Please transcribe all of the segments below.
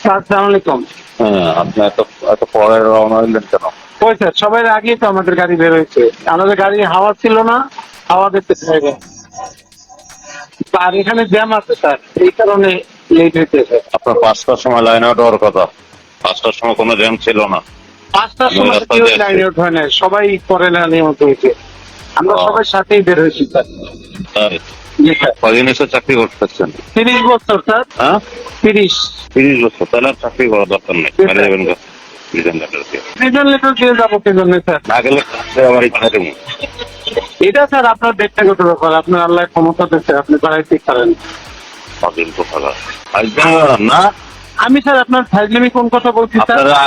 আলাইকুম। হ্যাঁ আপনি এত এত পরে রওনা হইলেন কেন? ওই স্যার সবাই আগেই তো আমাদের গাড়ি বের হয়েছে। আমাদের গাড়ি হাওয়া ছিল না হাওয়া দেখতে আর এখানে জ্যাম আছে স্যার। এই কারণে লেট হইতেছে আপনার পাঁচটার সময় লাইন আউট হওয়ার কথা। পাঁচটার সময় কোনো জ্যাম ছিল না। পাঁচটার সময় কেউ লাইন আউট হয় না সবাই পরে লাইনে মতো হয়েছে। আমরা সবাই সাথেই বের হয়েছি স্যার। স্যার কদিন এসে চাকরি করতেছেন। তিরিশ বছর স্যার। হ্যাঁ? তিরিশ। তিরিশ বছর তাহলে চাকরি করার দরকার নেই। জি, যাবেন প্রিজন লেটার দিয়ে। প্রিজন লেটার দিয়ে যাব প্রিজন স্যার না গেলে আমার এই এটা স্যার আপনার ব্যক্তিগত ব্যাপার? আপনার আল্লাহ ক্ষমতা দিচ্ছে আপনি বাড়াইতে পারেন পাগল কোথাকার। আসবেন না। আমি স্যার আপনার ফাইজলামি কোন কথা বলছি স্যার? আপনারা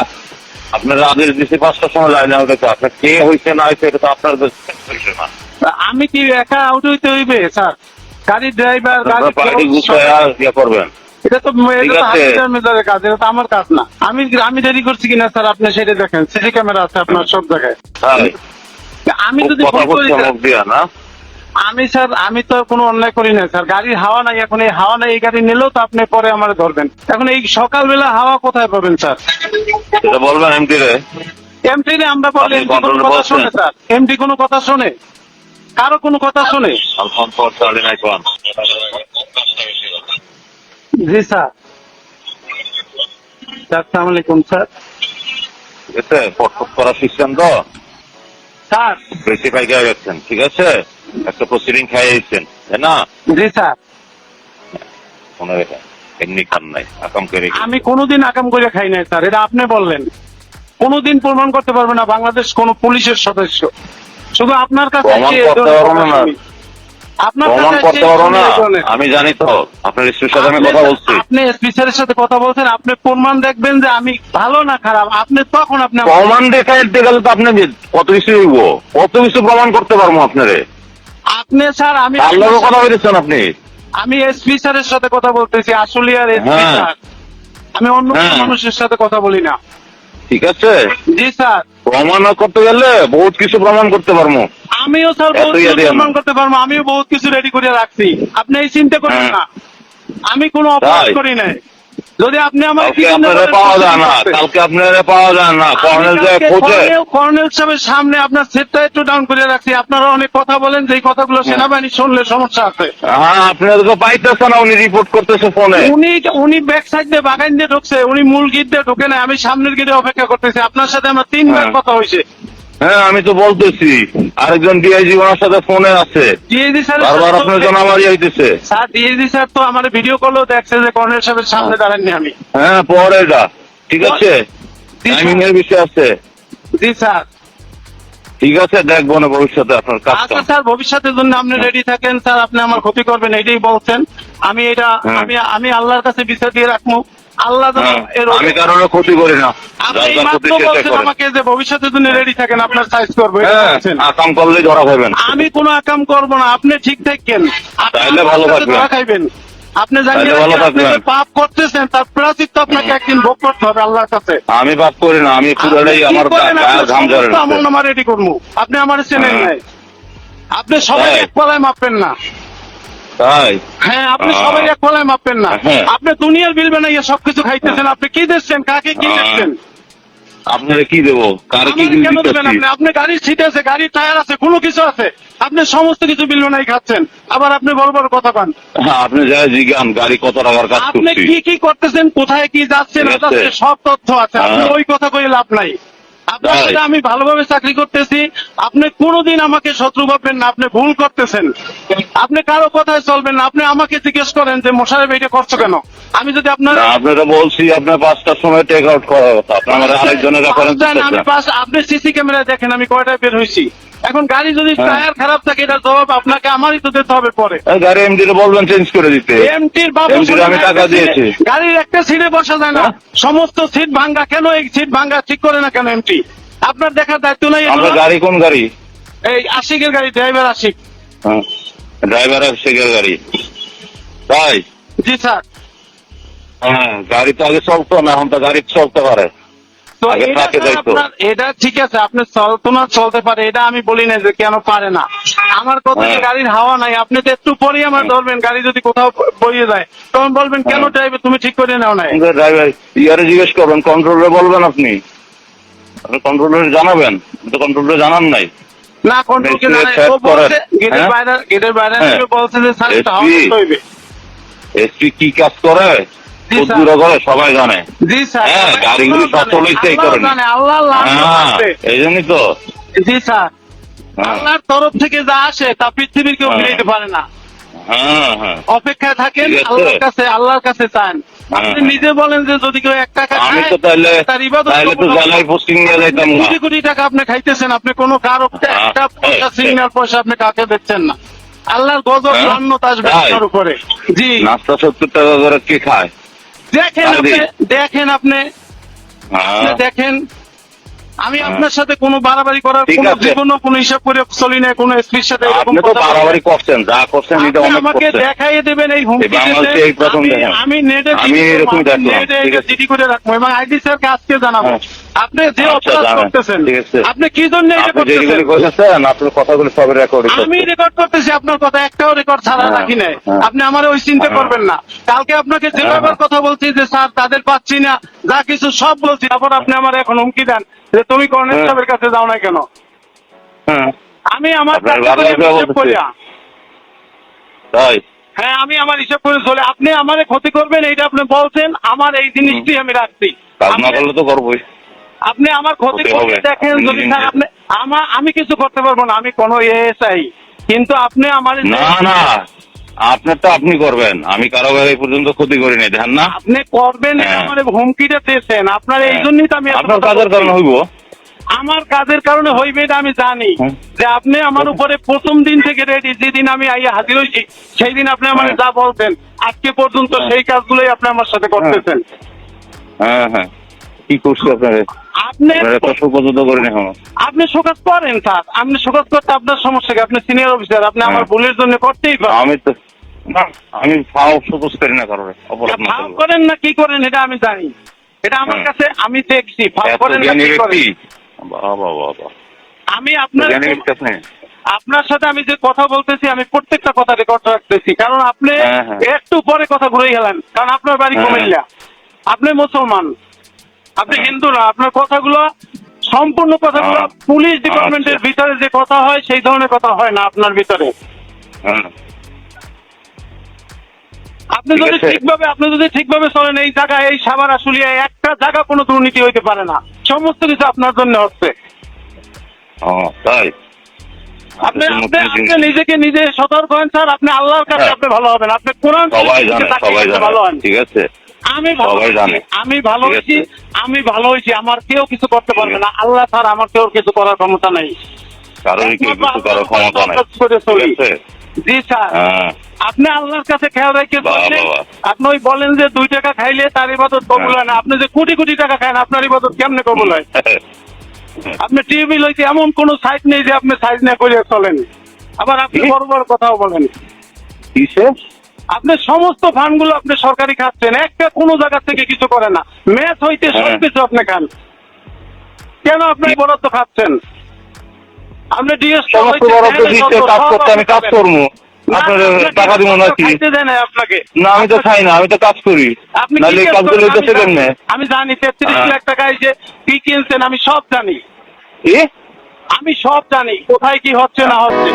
আপনারা আদেশ দিচ্ছে পাঁচটার সময় লাইন আউট হচ্ছে আপনার কে হয়েছে না হয়েছে এটা তো আপনার আমি কি একা আউট হইতে হইবে স্যার? গাড়ির ড্রাইভার গাড়ি ইয়ে করবেন। এটা তো মেজারের কাজ এটা তো আমার কাজ না। আমি আমি দেরি করছি কিনা স্যার আপনি সেটা দেখেন। সিসি ক্যামেরা আছে আপনার সব জায়গায়। আমি যদি করি আমি স্যার আমি তো কোনো অন্যায় করি না স্যার। গাড়ির হাওয়া নাই এখন এই হাওয়া নাই এই গাড়ি নিলেও তো আপনি পরে আমার ধরবেন। এখন এই সকালবেলা হাওয়া কোথায় পাবেন স্যার? বলবেন এমডি রে। এমটি রে আমরা বলি এমটি কোনো কথা? শোনে স্যার। এমটি কোনো কথা শোনে? কারও কোনো কথা শোনে? জি, স্যার। স্যার। স্যার। গেছেন তাই না জি, স্যার। মনে এমনি নাই আমি কোনোদিন আকাম করে খাই নাই, স্যার। এটা আপনি বললেন। কোনোদিন প্রমাণ করতে পারবে না বাংলাদেশ কোন পুলিশের সদস্য। শুধু আপনার কাছে প্রমাণ এসে এই করতে ধরনের পারব না। কথা শুনি। আপনার কাছে করতে এসে পারো না। এই ধরনের- আমি জানি তো আপনার স্ত্রীর সাথে আমি কথা বলছি। আপনি এসপি সাথে কথা বলছেন আপনি প্রমাণ দেখবেন যে আমি ভালো না খারাপ। আপনি তখন আপনি প্রমাণ দেখাইতে গেলে তো আপনি কত কিছু কত কিছু প্রমাণ করতে পারব আপনারে? আপনি স্যার আমি কথা বলেছেন আপনি। আমি এসপি স্যারের সাথে কথা বলতেছি আসলে আর এসপি হ্যাঁ। স্যার। আমি অন্য কোনো হ্যাঁ। মানুষের সাথে কথা বলি না। ঠিক আছে। জি স্যার। প্রমাণ করতে গেলে বহুত কিছু প্রমাণ করতে পারব। আমিও স্যার বহুত কিছু প্রমাণ করতে পারব আমিও বহুত কিছু রেডি করে রাখছি। আপনি এই চিন্তা করেন হ্যাঁ। না। আমি কোনো অপরাধ? করি নাই। যদি আপনি আপনারা পাওয়া যায় না কালকে আপনারা পাওয়া যায় না কর্নেল যে খোঁজে। কর্নেল সাহেবের সামনে আপনার সেটটা একটু ডাউন করে রাখছি। আপনারা অনেক কথা বলেন যে কথাগুলো সেনাবাহিনী শুনলে সমস্যা আছে। হ্যাঁ আপনাদেরকে পাইতেছে না উনি রিপোর্ট করতেছে ফোনে উনি উনি ব্যাক সাইড দিয়ে বাগান দিয়ে ঢুকছে উনি মূল গিট দিয়ে ঢুকে নাই আমি সামনের গিটে অপেক্ষা করতেছি। আপনার সাথে আমার তিনবার হ্যাঁ। কথা হয়েছে। হ্যাঁ আমি তো বলতেছি আরেকজন ডিআইজি ওনার সাথে ফোনে আছে। স্যার বারবার আপনার জন্য আমারই হইতেছে। স্যার ডিএজি স্যার তো আমার ভিডিও কলও দেখছে যে কর্নেল সাহেবের সামনে দাঁড়াননি আমি। হ্যাঁ পরে এটা। ঠিক আছে। টাইমিং এর বিষয় আছে। জি স্যার। ঠিক আছে দেখব না ভবিষ্যতে আপনার কাজটা। আচ্ছা স্যার ভবিষ্যতের জন্য আপনি রেডি থাকেন স্যার আপনি আমার ক্ষতি করবেন এটাই বলছেন। আমি এটা হ্যাঁ। আমি আমি আল্লাহর কাছে বিচার দিয়ে রাখব। আল্লাহ হ্যাঁ, আমি কারোর ক্ষতি করি না। আমাকে যে জন্য রেডি থাকেন আপনার সাইজ করব হ্যাঁ বলছেন। আকাম করলে ধরা খাবেন আমি কোনো আকাম করব না আপনি ঠিক থাকেন। আপনি ভালো। ধরা খাইবেন। জানিয়ে। যে পাপ করতেছেন তার প্রাচিত্য আপনাকে একদিন ভোগ করতে হবে আল্লাহর কাছে। আমি পাপ করি না আমি পুরোটাই আমার? ঘাম ঝরে আমল নামা রেডি করব। আপনি আমার চেনেন হ্যাঁ। নাই। আপনি সবাই এক পালায় মাপবেন না। তাই? হ্যাঁ আপনি সবাই এক মাপবেন না। হ্যাঁ। আপনি দুনিয়ার বিল বানাইয়া সবকিছু খাইতেছেন আপনি কি দিচ্ছেন কাকে কি দিচ্ছেন আপনারা কি দেবো? কার কি কেন দেবেন আপনি? আপনি গাড়ির সিট আছে গাড়ির টায়ার আছে কোনো কিছু আছে। আপনি সমস্ত কিছু বিল বানাই খাচ্ছেন। আবার আপনি বড় বড় কথা পান হ্যাঁ আপনি যাই জিজ্ঞান গাড়ি কত টাকার কাজ আপনি কি কি করতেছেন কোথায় কি। যাচ্ছেন, সব তথ্য আছে। আপনি হ্যাঁ। ওই কথা কই লাভ নাই। আপনার সাথে আমি ভালোভাবে চাকরি করতেছি। আপনি কোনোদিন আমাকে শত্রু ভাববেন না আপনি ভুল করতেছেন। আপনি কারও কথায় চলবেন না আপনি আমাকে জিজ্ঞেস করেন যে মোশারেফ এটা করছ কেন? আমি যদি আপনার আপনারা বলছি আপনার পাঁচটার সময় টেক আউট করার কথা। আপনি আরেকজনের রেফারেন্স আমি পাঁচ আপনি সিসি ক্যামেরা দেখেন আমি কয়টায় বের হয়েছি? এখন গাড়ি যদি হ্যাঁ। টায়ার খারাপ থাকে এটার জবাব আপনাকে আমারই তো দিতে হবে পরে। গাড়ি এমডি রে বলবেন চেঞ্জ করে দিতে। এমটির বাবু আমি টাকা দিয়েছি। গাড়ির একটা সিটে বসা যায় না। হ্যাঁ? সমস্ত সিট ভাঙ্গা কেন এই সিট ভাঙ্গা? ঠিক করে না কেন এমটি আপনার দেখার দায়িত্ব নাই? আপনার গাড়ি কোন গাড়ি? এই আশিকের গাড়ি ড্রাইভার আশিক। হ্যাঁ। ড্রাইভার আশিকের গাড়ি। তাই জি স্যার। হ্যাঁ গাড়ি তো আগে চলতো না এখন তো গাড়ি চলতে পারে। এটা ঠিক আছে আপনি না চলতে পারে এটা আমি বলি না যে কেন পারে না আমার কথা হ্যাঁ। গাড়ির হাওয়া নাই আপনি তো একটু পরেই আমার ধরবেন গাড়ি যদি কোথাও বইয়ে যায় তখন বলবেন কেন হ্যাঁ। ড্রাইভার তুমি ঠিক করে নাও নাই ড্রাইভার ইয়ারে জিজ্ঞেস করবেন কন্ট্রোলারে বলবেন আপনি আপনি কন্ট্রোলারে জানাবেন তো কন্ট্রোলারে জানান নাই না কন্ট্রোল কে Next জানাই check ও বলছে করেন। গেটের হ্যাঁ? বাইরে গেটের বাইরে হ্যাঁ। বলছে যে স্যার এটা এসপি কি কাজ করে করে সবাই জানে। হ্যাঁ, গাড়িগুলো সব চলেছে এই কারণে। জানে আল্লাহ হ্যাঁ আছে এই জন্যই তো। জি স্যার। হ্যাঁ। আল্লাহর তরফ থেকে যা আসে তা পৃথিবীর কেউ হ্যাঁ। মিলাইতে পারে না। হ্যাঁ হ্যাঁ। অপেক্ষায় থাকেন আল্লাহর কাছে আল্লাহর কাছে চান। আপনি হ্যাঁ। নিজে বলেন যে যদি কেউ এক টাকা আমি তো তাহলে তাহলে তো কবুল পোস্টিং নিয়ে যাইতাম না। কোটি কোটি টাকা আপনি খাইতেছেন আপনি কোনো কারও হ্যাঁ। একটা পয়সা সিগন্যাল পয়সা আপনি কাকে দিচ্ছেন না। আল্লাহর গজব হ্যাঁ। আসবে তাই? উপরে। জি। নাস্তা সত্তর টাকা করে কে খায়? দেখেন আপনি দেখেন হ্যাঁ। আপনি দেখেন। আমি হ্যাঁ। আপনার সাথে কোনো বাড়াবাড়ি করার কোনো। জীবনও কোনো হিসাব করে চলি না কোনো এসপির সাথে এরকম কথা বাড়াবাড়ি করছেন যা করছেন এটা অনেক আমাকে দেখাইয়ে দেবেন এই হুমকি এই প্রথম আমি- দেখেন। আমি নেটে আমি এরকম দেখলাম, নেটে জিডি করে রাখব এবং আইডি স্যারকে আজকে জানাব। আপনি যে আচ্ছা, অপরাধ করতেছেন আপনি কি জন্য এটা করতেছেন আপনার কথাগুলো সব রেকর্ড আমি রেকর্ড করতেছি আপনার কথা একটাও রেকর্ড ছাড়া হ্যাঁ, রাখি নাই হ্যাঁ। আপনি আমার ওই চিন্তা। করবেন না কালকে আপনাকে যেভাবে। কথা বলছি যে স্যার তাদের পাচ্ছি না যা কিছু সব বলছি তারপর আপনি আমার এখন হুমকি দেন যে তুমি কর্নেল হ্যাঁ। সাহেবের কাছে যাও না কেন? হ্যাঁ। আমি আমার। তাই? হ্যাঁ আমি আমার হিসাব করে চলে আপনি আমারে ক্ষতি করবেন এইটা আপনি বলছেন আমার এই জিনিসটি আমি রাখছি। কাজ না আপনি- করলে তো করবোই। আপনি আমার ক্ষতি ক্ষতি করে দেখেন যদি আপনি আমার আমি কিছু করতে পারব না আমি কোনো এএসআই। কিন্তু আপনি আমার না না। আপনার তো আপনি করবেন। আমি কারও এই পর্যন্ত ক্ষতি করি নাই ধ্যান না। আপনি করবেন হ্যাঁ। আমার হুমকিটা দিয়েছেন। আপনার এই জন্যই তো আমি আপনার কাজের কারণে হইব। আমার কাজের কারণে হইবে এটা আমি জানি। যে আপনি আমার উপরে প্রথম দিন থেকে রেডি যেদিন আমি আইয়া হাজির হয়েছি সেই দিন আপনি আমার হ্যাঁ। যা বলতেন আজকে পর্যন্ত হ্যাঁ। সেই কাজগুলোই আপনি আমার সাথে করতেছেন। হ্যাঁ হ্যাঁ। কি করছি আপনাকে? আপনি। আপনি শোকাজ করেন স্যার। আপনি শোকাজ করতে আপনার সমস্যা কি? আপনি সিনিয়র অফিসার আপনি আমার হ্যাঁ। ভুলের জন্য করতেই পারেন। আমি তো না আমি ফাও করি না কারোর ফাও করেন না কি করেন এটা আমি জানি। এটা আমার হ্যাঁ। কাছে আমি দেখছি ফাও করেন না কি করেন? বাবা বাবা। আমি আপনার আপনার সাথে আমি যে কথা বলতেছি আমি প্রত্যেকটা কথা রেকর্ড রাখতেছি। কারণ আপনি হ্যাঁ, হ্যাঁ। একটু পরে কথা ঘুরে গেলেন কারণ আপনার বাড়ি হ্যাঁ। কুমিল্লা। আপনি মুসলমান। আপনি হ্যাঁ। হিন্দু না আপনার কথাগুলো সম্পূর্ণ কথাগুলো হ্যাঁ। পুলিশ ডিপার্টমেন্টের আচ্ছা। ভিতরে যে কথা হয় সেই ধরনের কথা হয় না আপনার ভিতরে হ্যাঁ আপনি যদি ঠিকভাবে আপনি যদি ঠিকভাবে চলেন এই জায়গায় এই সাবার আসলিয়া একটা জায়গা কোনো দুর্নীতি হইতে পারে না সমস্ত কিছু আপনার জন্য হচ্ছে তাই আপনি আপনি। নিজেকে নিজে সতর্ক হন স্যার আপনি আল্লাহর কাছে হ্যাঁ। আপনি ভালো হবেন আপনি কোরআন সবাই জানে সবাই জানে ভালো হন ঠিক আছে আমি ভালো। আমি ভালো হয়েছি। আমি ভালো হয়েছি। আমার কেউ কিছু করতে পারবে না। আল্লাহ স্যার আমার কেউ কিছু করার ক্ষমতা নেই। কারোরই কিছু করার ক্ষমতা নাই। একমাত্র করে চলি। ঠিক আছে? জি স্যার। হ্যাঁ। আপনি আল্লাহর কাছে খেয়াল রেখে। আপনি ওই বলেন যে দুই টাকা খাইলে তার ইবাদত কবুল হয় না। আপনি যে কোটি কোটি টাকা খান আপনার ইবাদত কেমনে কবুল হয়? আপনি টিভি লইতে এমন কোন সাইট নেই যে আপনি সাইজ না করে চলেন। আবার আপনি? বড় বড় কথাও বলেন। কিসে আপনি সমস্ত ফান্ডগুলো আপনি সরকারি খাচ্ছেন একটা কোনো জায়গা থেকে কিছু করে না। ম্যাচ হইতে সব হ্যাঁ। কিছু আপনি খান। কেন আপনি বরাদ্দ খাচ্ছেন? আপনি ডিএস কাজ করতে আমি কাজ করব। আপনার টাকা দিব নাকি না আমি তো খাই না আমি তো কাজ করি। আপনি নাহলে কাজ কাজগুলো হইতেছে কেমনে জানি- আমি জানি তেত্রিশ হ্যাঁ। লাখ টাকায় যে কি কিনছেন আমি সব জানি। আমি সব জানি কোথায় কি হচ্ছে না হচ্ছে।